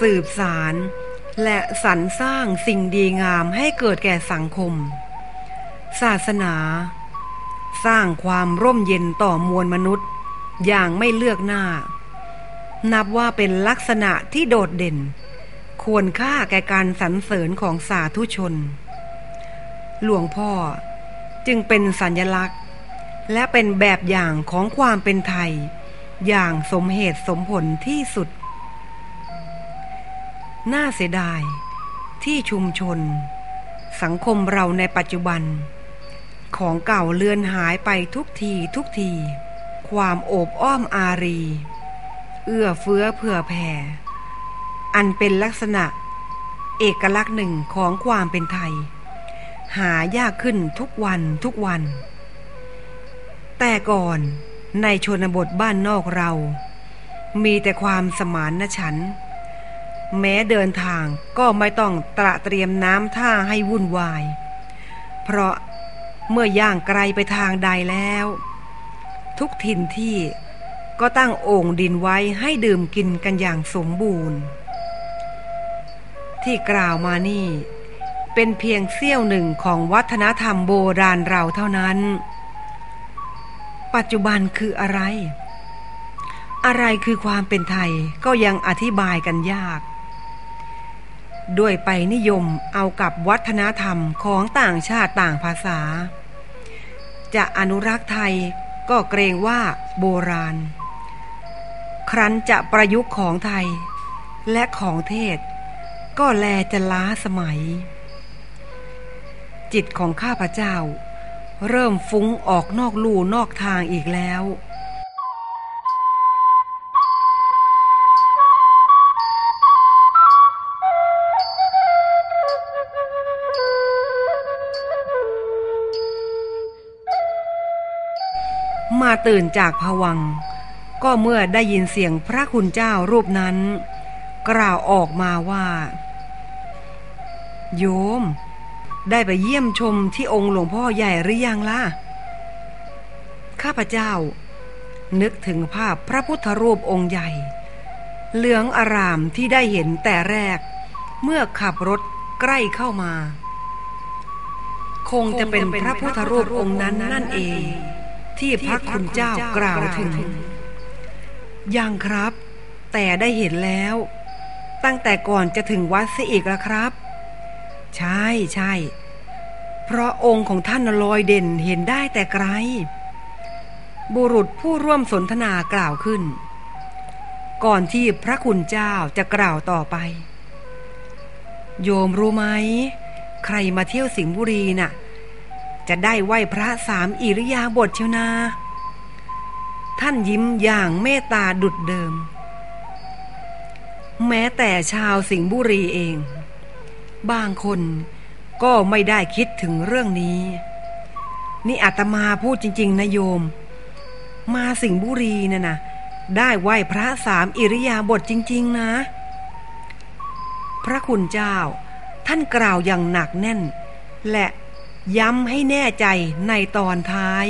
สืบสาร และสรรสร้างสิ่งดีงามให้เกิดแก่สังคม ศาสนา สร้างความร่มเย็นต่อมวลมนุษย์ อย่างไม่เลือกหน้า นับว่าเป็นลักษณะที่โดดเด่น ควรค่าแก่การสรรเสริญของสาธุชน หลวงพ่อจึงเป็นสัญลักษณ์ และเป็นแบบอย่างของความเป็นไทย อย่างสมเหตุสมผลที่สุด น่าเสียดาย ที่ชุมชน สังคมเราในปัจจุบัน ของเก่าเลือนหายไปทุกทีทุกที ความโอบอ้อมอารี เอื้อเฟื้อเผื่อแผ่ อันเป็นลักษณะ เอกลักษณ์หนึ่งของความเป็นไทย หายากขึ้นทุกวันทุกวัน แต่ก่อนในชนบทบ้านนอกเรา มีแต่ความสมานฉันท์ แม้เดินทางก็ไม่ต้องตระเตรียมน้ำท่าให้วุ่นวาย เพราะเมื่อย่างไกลไปทางใดแล้ว ทุกถิ่นที่ก็ตั้งโอ่งดินไว้ให้ดื่มกินกันอย่างสมบูรณ์ ที่กล่าวมานี่ เป็นเพียงเสี้ยวหนึ่งของวัฒนธรรมโบราณเราเท่านั้น ปัจจุบันคืออะไร อะไรคือความเป็นไทยก็ยังอธิบายกันยาก ด้วยไปนิยมเอากับวัฒนธรรมของต่างชาติต่างภาษา จะอนุรักษ์ไทยก็เกรงว่าโบราณ ครั้นจะประยุกต์ของไทย และของเทศ ก็แลจะล้าสมัย จิตของข้าพเจ้า เริ่มฟุ้งออกนอกลู่นอกทางอีกแล้ว มาตื่นจากผวัง ก็เมื่อได้ยินเสียงพระคุณเจ้ารูปนั้น กล่าวออกมาว่า โยม ได้ไปเยี่ยมชมที่องค์หลวงพ่อใหญ่หรือยังล่ะ ข้าพเจ้า นึกถึงภาพพระพุทธรูปองค์ใหญ่ เหลืองอารามที่ได้เห็นแต่แรก เมื่อขับรถใกล้เข้ามา คงจะเป็นพระพุทธรูปองค์นั้นนั่นเอง ที่พระคุณเจ้ากล่าวถึง ยังครับ แต่ได้เห็นแล้ว ตั้งแต่ก่อนจะถึงวัดเสียอีกแล้วครับ ใช่ใช่เพราะองค์ของท่านลอยเด่นเห็นได้แต่ไกล บุรุษผู้ร่วมสนทนากล่าวขึ้น ก่อนที่พระคุณเจ้าจะกล่าวต่อไป โยมรู้ไหม ใครมาเที่ยวสิงห์บุรีน่ะ จะได้ไหวพระสามอิริยาบถเชียวนา ท่านยิ้มอย่างเมตตาดุดเดิม แม้แต่ชาวสิงห์บุรีเอง บางคนก็ไม่ได้คิดถึงเรื่องนี้ นี่อาตมาพูดจริง ๆนะโยม มาสิงห์บุรีน่ะนะได้ไหวพระสามอิริยาบถจริง ๆ นะ พระคุณเจ้า ท่านกล่าวอย่างหนักแน่น และ ย้ำให้แน่ใจในตอนท้าย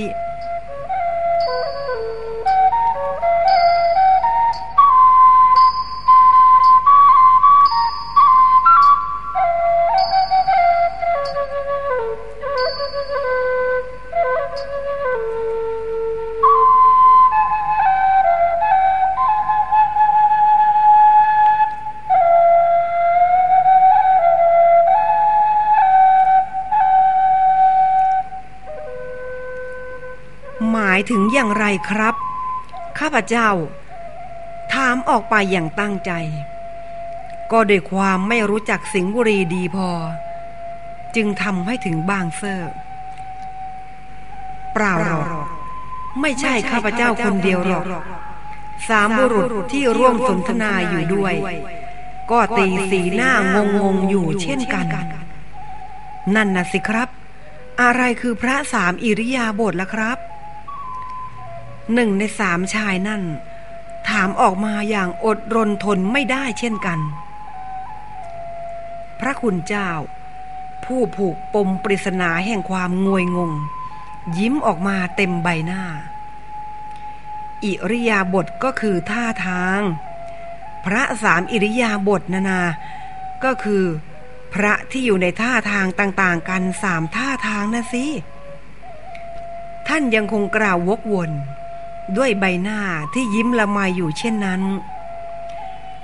ถึงอย่างไรครับ ข้าพเจ้า ถามออกไปอย่างตั้งใจ ก็ด้วยความไม่รู้จักสิงห์บุรีดีพอ จึงทำให้ถึงบางเซอร์เปล่าหรอกไม่ใช่ข้าพเจ้าคนเดียวหรอกสามบุรุษที่ร่วมสนทนาอยู่ด้วย ก็ตีสีหน้างงงๆอยู่เช่นกัน นั่นน่ะสิครับ อะไรคือพระสามอิริยาบถล่ะครับ หนึ่งในสามชายนั่น ถามออกมาอย่างอดรนทนไม่ได้เช่นกัน พระคุณเจ้า ผู้ผูกปมปริศนาแห่งความงวยงง ยิ้มออกมาเต็มใบหน้า อิริยาบถก็คือท่าทาง พระสามอิริยาบถนานา ก็คือ พระที่อยู่ในท่าทางต่างๆ กันสามท่าทางนะสิท่านยังคงกล่าววกวน ด้วยใบหน้าที่ยิ้มละไมอยู่เช่นนั้น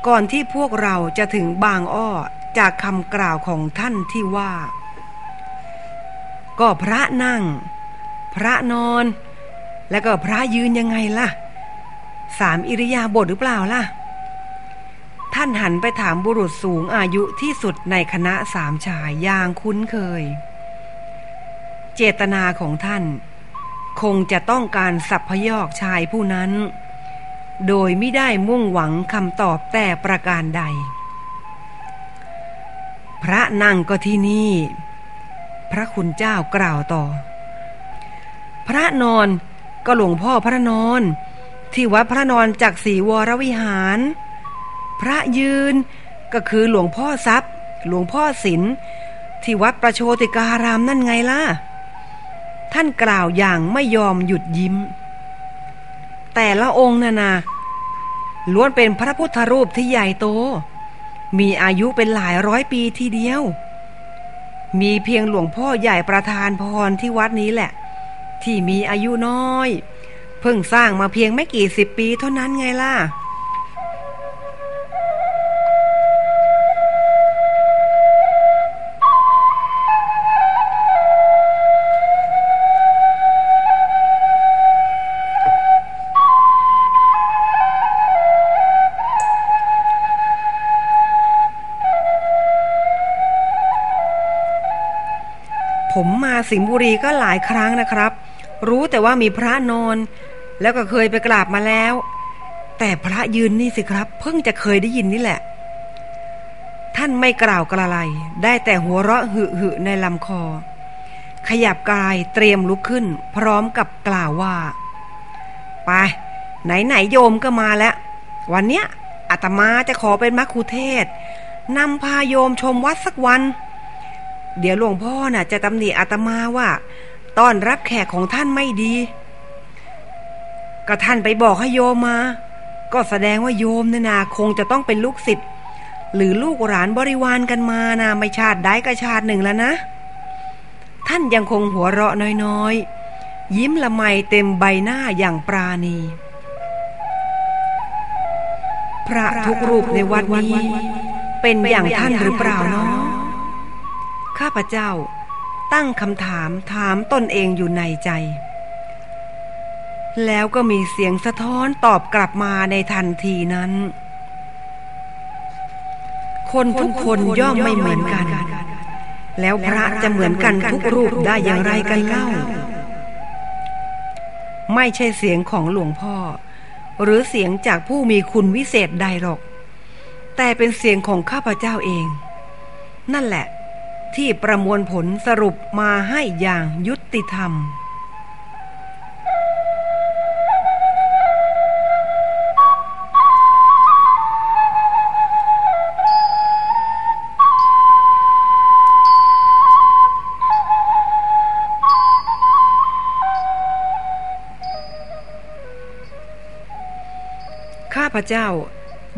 ก่อนที่พวกเราจะถึงบางอ้อจากคำกล่าวของท่านที่ว่า ก็พระนั่ง พระนอน แล้วก็พระยืนยังไงล่ะ สามอิริยาบถหรือเปล่าล่ะ ท่านหันไปถามบุรุษสูงอายุที่สุดในคณะสามชายอย่างคุ้นเคย เจตนาของท่าน คงจะต้องการสับพยอกชายผู้นั้น โดยไม่ได้มุ่งหวังคำตอบแต่ประการใด พระนั่งก็ที่นี่ พระคุณเจ้ากล่าวต่อ พระนอนก็หลวงพ่อพระนอน ที่วัดพระนอนจากศรีวรวิหาร พระยืนก็คือหลวงพ่อทรัพย์ หลวงพ่อศิลที่วัดประโชติการามนั่นไงล่ะ ท่านกล่าวอย่างไม่ยอมหยุดยิ้ม แต่ละองค์นานาล้วนเป็นพระพุทธรูปที่ใหญ่โต มีอายุเป็นหลายร้อยปีทีเดียว มีเพียงหลวงพ่อใหญ่ประธานพรที่วัดนี้แหละ ที่มีอายุน้อย เพิ่งสร้างมาเพียงไม่กี่สิบปีเท่านั้นไงล่ะ ผมมาสิงห์บุรีก็หลายครั้งนะครับ รู้แต่ว่ามีพระนอน แล้วก็เคยไปกราบมาแล้ว แต่พระยืนนี่สิครับ เพิ่งจะเคยได้ยินนี่แหละ ท่านไม่กล่าวกระไร ได้แต่หัวเราะหึหึในลำคอ ขยับกายเตรียมลุกขึ้น พร้อมกับกล่าวว่า ไป ไหนไหนโยมก็มาแล้ว วันเนี้ยอาตมาจะขอเป็นมัคคุเทศนำพาโยมชมวัดสักวัน เดี๋ยวหลวงพ่อน่ะ จะตำหนิอาตมาว่าต้อนรับแขกของท่านไม่ดี ก็ท่านไปบอกให้โยมมา ก็แสดงว่าโยมเนี่ยนาคงจะต้องเป็นลูกศิษย์หรือลูกหลานบริวารกันมานะไม่ชาติใดก็ชาติหนึ่งแล้วนะ ท่านยังคงหัวเราะน้อยๆ ยิ้มละไมเต็มใบหน้าอย่างปราณี พระทุกรูปในวัดนี้ เป็นอย่างท่านหรือเปล่าเนาะ ข้าพเจ้า ตั้งคำถามถามตนเองอยู่ในใจ แล้วก็มีเสียงสะท้อนตอบกลับมาในทันทีนั้น คนทุกคนย่อมไม่เหมือนกัน แล้วพระจะเหมือนกันทุกรูปได้อย่างไรกันเล่า ไม่ใช่เสียงของหลวงพ่อ หรือเสียงจากผู้มีคุณวิเศษใดหรอก แต่เป็นเสียงของข้าพเจ้าเอง นั่นแหละ ที่ประมวลผลสรุปมาให้อย่างยุติธรรม ข้าพเจ้า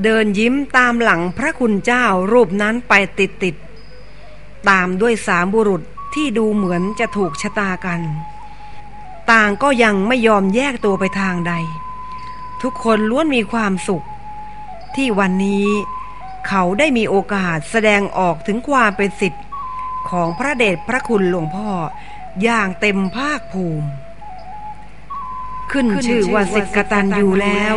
เดินยิ้มตามหลังพระคุณเจ้ารูปนั้นไปติดติด ตามด้วยสามบุรุษที่ดูเหมือนจะถูกชะตากัน ต่างก็ยังไม่ยอมแยกตัวไปทางใด ทุกคนล้วนมีความสุข ที่วันนี้เขาได้มีโอกาสแสดงออกถึงความเป็นสิทธิ์ของพระเดชพระคุณหลวงพ่ออย่างเต็มภาคภูมิ ขึ้นชื่อว่าสิทธิกตันอยู่แล้ว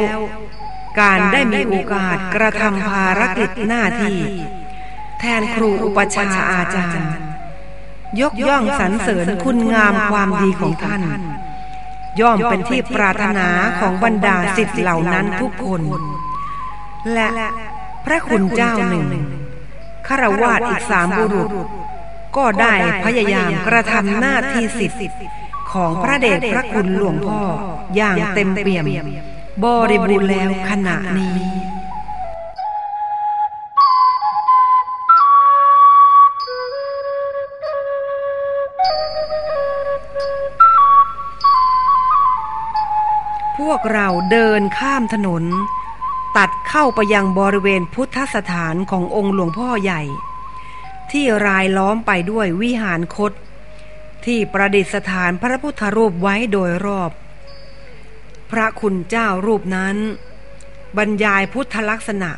การได้มีโอกาสกระทำภารกิจหน้าที่ แทนครูอุปชาอาจารย์ ยกย่องสรรเสริญคุณงามความดีของท่าน ย่อมเป็นที่ปรารถนาของบรรดาสิทธิ์เหล่านั้นทุกคน และพระคุณเจ้าหนึ่งคาวาสอีกสามบุรุษ ก็ได้พยายามกระทำหน้าที่สิทธิ์ของพระเดชพระคุณหลวงพ่ออย่างเต็มเปี่ยม บริบูรณ์แล้วขณะนี้ เราเดินข้ามถนน ตัดเข้าไปยังบริเวณพุทธสถานขององค์หลวงพ่อใหญ่ ที่รายล้อมไปด้วยวิหารคต ที่ประดิษฐานพระพุทธรูปไว้โดยรอบ พระคุณเจ้ารูปนั้น บรรยายพุทธลักษณะ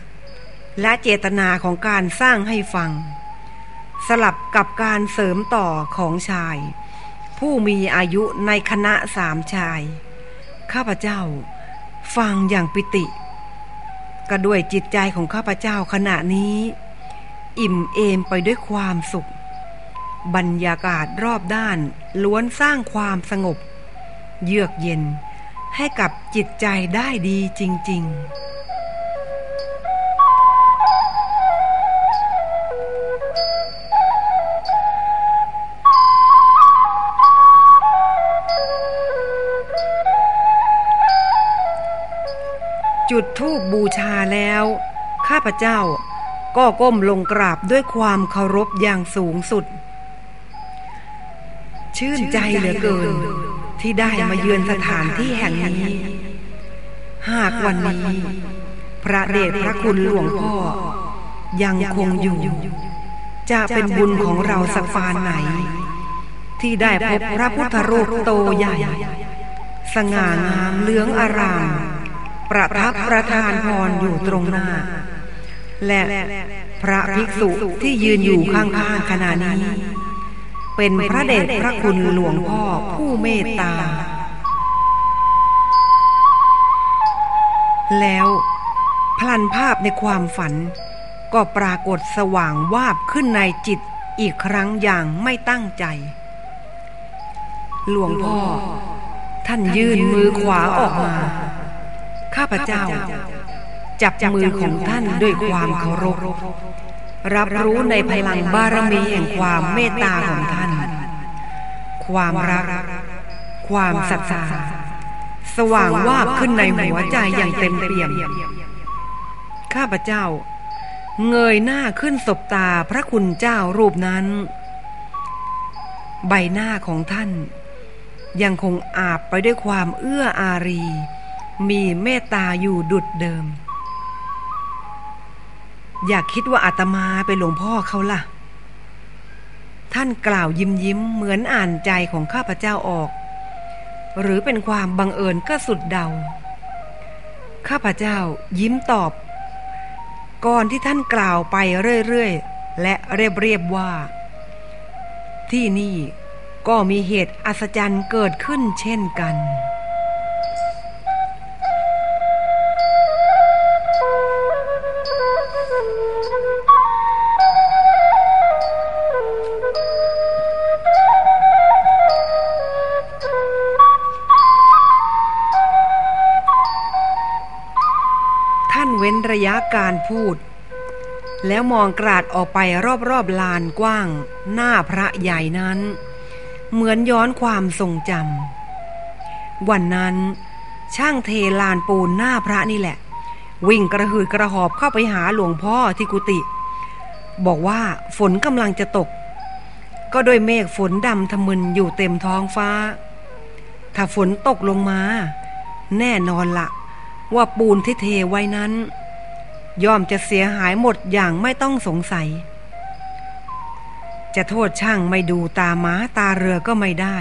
และเจตนาของการสร้างให้ฟัง สลับกับการเสริมต่อของชาย ผู้มีอายุในคณะสามชาย ข้าพเจ้า ฟังอย่างปิติ ก็ด้วยจิตใจของข้าพเจ้าขณะนี้ อิ่มเอมไปด้วยความสุข บรรยากาศรอบด้านล้วนสร้างความสงบ เยือกเย็นให้กับจิตใจได้ดีจริง ๆ จุดธูปบูชาแล้ว ข้าพเจ้าก็ก้มลงกราบด้วยความเคารพอย่างสูงสุด ชื่นใจเหลือเกิน ที่ได้มาเยือนสถานที่แห่งนี้ หากวันนี้ พระเดชพระคุณหลวงพ่อ ยังคงอยู่ จะเป็นบุญของเราสักฟานไหน ที่ได้พบพระพุทธรูปโตใหญ่ สง่างามเลื้องอาราม ประทับประทานพรอยู่ตรงหน้า และพระภิกษุที่ยืนอยู่ข้างๆขณะนี้ เป็นพระเดชพระคุณหลวงพ่อผู้เมตตา แล้วพลันภาพในความฝัน ก็ปรากฏสว่างวาบขึ้นในจิตอีกครั้งอย่างไม่ตั้งใจ หลวงพ่อ ท่านยื่นมือขวาออกมา ข้าพเจ้า จับมือของท่านด้วยความเคารพรับรู้ในพลังบารมีแห่งความเมตตาของท่าน ความรัก ความศรัทธาสว่างวาบขึ้นในหัวใจอย่างเต็มเปี่ยม ข้าพเจ้า เงยหน้าขึ้นสบตาพระคุณเจ้ารูปนั้น ใบหน้าของท่าน ยังคงอาบไปด้วยความเอื้ออารี มีเมตตาอยู่ดุดเดิม อย่าคิดว่าอาตมาเป็นหลวงพ่อเขาล่ะ ท่านกล่าวยิ้มยิ้มเหมือนอ่านใจของข้าพเจ้าออก หรือเป็นความบังเอิญก็สุดเดา ข้าพเจ้ายิ้มตอบ ก่อนที่ท่านกล่าวไปเรื่อยๆ และเรียบๆว่า ที่นี่ก็มีเหตุอัศจรรย์เกิดขึ้นเช่นกัน ระยะการพูด แล้วมองกราดออกไปรอบๆลานกว้าง หน้าพระใหญ่นั้น เหมือนย้อนความทรงจำวันนั้นช่างเทลานปูนหน้าพระนี่แหละ วิ่งกระหืดกระหอบเข้าไปหาหลวงพ่อที่กุฏิบอกว่าฝนกำลังจะตก ก็โดยเมฆฝนดำทะมึนอยู่เต็มท้องฟ้า ถ้าฝนตกลงมา แน่นอนละว่าปูนที่เทไว้นั้น ย่อมจะเสียหายหมดอย่างไม่ต้องสงสัย จะโทษช่างไม่ดูตาม้าตาเรือก็ไม่ได้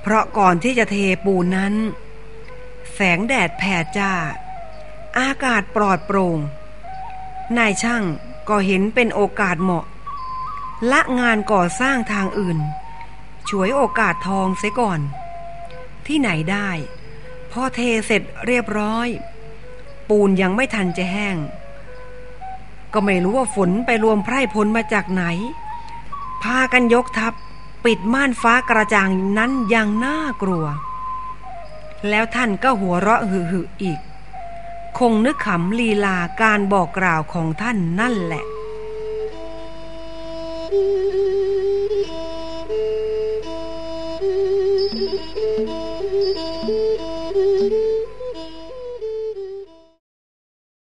เพราะก่อนที่จะเทปูนนั้น แสงแดดแผ่จ้า อากาศปลอดโปร่ง นายช่างก็เห็นเป็นโอกาสเหมาะ ละงานก่อสร้างทางอื่นช่วยโอกาสทองเสียก่อน ที่ไหนได้ พอเทเสร็จเรียบร้อย ปูนยังไม่ทันจะแห้ง ก็ไม่รู้ว่าฝนไปรวมไพร่พลมาจากไหน พากันยกทัพปิดม่านฟ้ากระจ่างนั้นอย่างน่ากลัว แล้วท่านก็หัวเราะหึ่ๆอีก คงนึกขำลีลาการบอกกล่าวของท่านนั่นแหละ